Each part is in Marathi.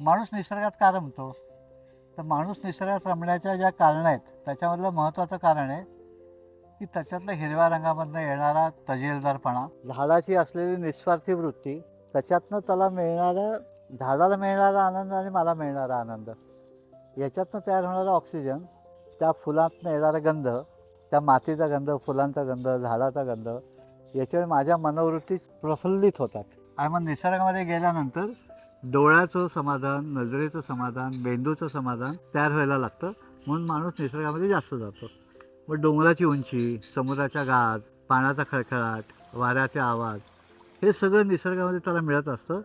माणूस निसर्गात का रमतो? तर माणूस निसर्गात रमण्याच्या ज्या कारणं आहेत त्याच्यामधलं महत्त्वाचं कारण आहे की त्याच्यातलं हिरव्या रंगामधनं येणारा तजेलदारपणा. झाडाची असलेली निस्वार्थी वृत्ती त्याच्यातनं त्याला मिळणारा झाडाला मिळणारा आनंद आणि मला मिळणारा आनंद. याच्यातनं तयार होणारा ऑक्सिजन त्या फुलातनं येणारा गंध त्या मातीचा गंध फुलांचा गंध झाडाचा गंध याच्यामुळे माझ्या मनोवृत्ती प्रफुल्लित होतात. आणि मग निसर्गामध्ये गेल्यानंतर डोळ्याचं समाधान नजरेचं समाधान मेंदूचं समाधान तयार व्हायला लागतं. म्हणून माणूस निसर्गामध्ये जास्त जातो. मग डोंगराची उंची समुद्राच्या गाज पाण्याचा खळखळाट वाऱ्याचे आवाज हे सगळं निसर्गामध्ये त्याला मिळत असतं.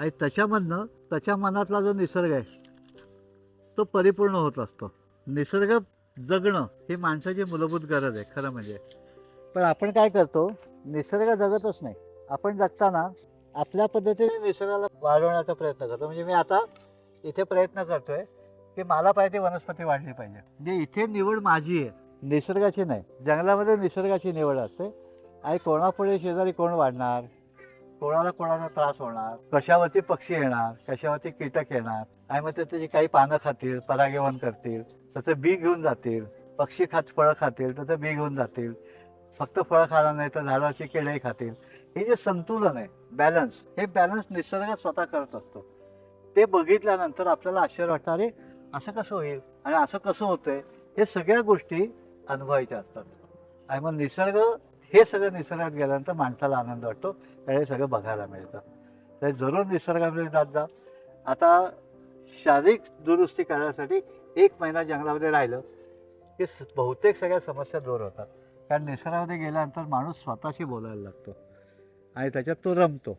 आणि त्याच्यामधनं त्याच्या मनातला जो निसर्ग आहे तो परिपूर्ण होत असतो. निसर्ग जगणं ही माणसाची मूलभूत गरज आहे खरं म्हणजे. पण आपण काय करतो? निसर्ग जगतच नाही. आपण जगताना आपल्या पद्धतीने निसर्गाला वाढवण्याचा प्रयत्न करतो. म्हणजे मी आता इथे प्रयत्न करतोय की मला पाहिजे वनस्पती वाढली पाहिजे. म्हणजे इथे निवड माझी आहे. निसर्गाची नाही. जंगलामध्ये निसर्गाची निवड असते. आणि कोणापुढे शेजारी कोण वाढणार? कोणाला कोणाचा त्रास होणार? कशावरती पक्षी येणार? कशावरती कीटक येणार? आणि मग ते त्याची काही पानं खातील परागीवन करतील त्याचं बी घेऊन जातील पक्षी खात फळं खातील त्याचं बी घेऊन जातील. फक्त फळं खाणार नाही तर झाडाचे केळे खातील. हे जे संतुलन आहे बॅलन्स हे बॅलन्स निसर्ग स्वतः करत असतो. ते बघितल्यानंतर आपल्याला आश्चर्य वाटतं अरे असं कसं होईल आणि असं कसं होतंय? हे सगळ्या गोष्टी अनुभवायच्या असतात. आणि मग निसर्ग हे सगळं निसर्गात गेल्यानंतर माणसाला आनंद वाटतो. त्यामुळे सगळं बघायला मिळतं. तर जरूर निसर्गामध्ये जात जा. आता शारीरिक दुरुस्ती करण्यासाठी एक महिना जंगलामध्ये राहिलं की बहुतेक सगळ्या समस्या दूर होतात. कारण निसर्गामध्ये गेल्यानंतर माणूस स्वतःशी बोलायला लागतो. आणि त्याच्यात तो रमतो.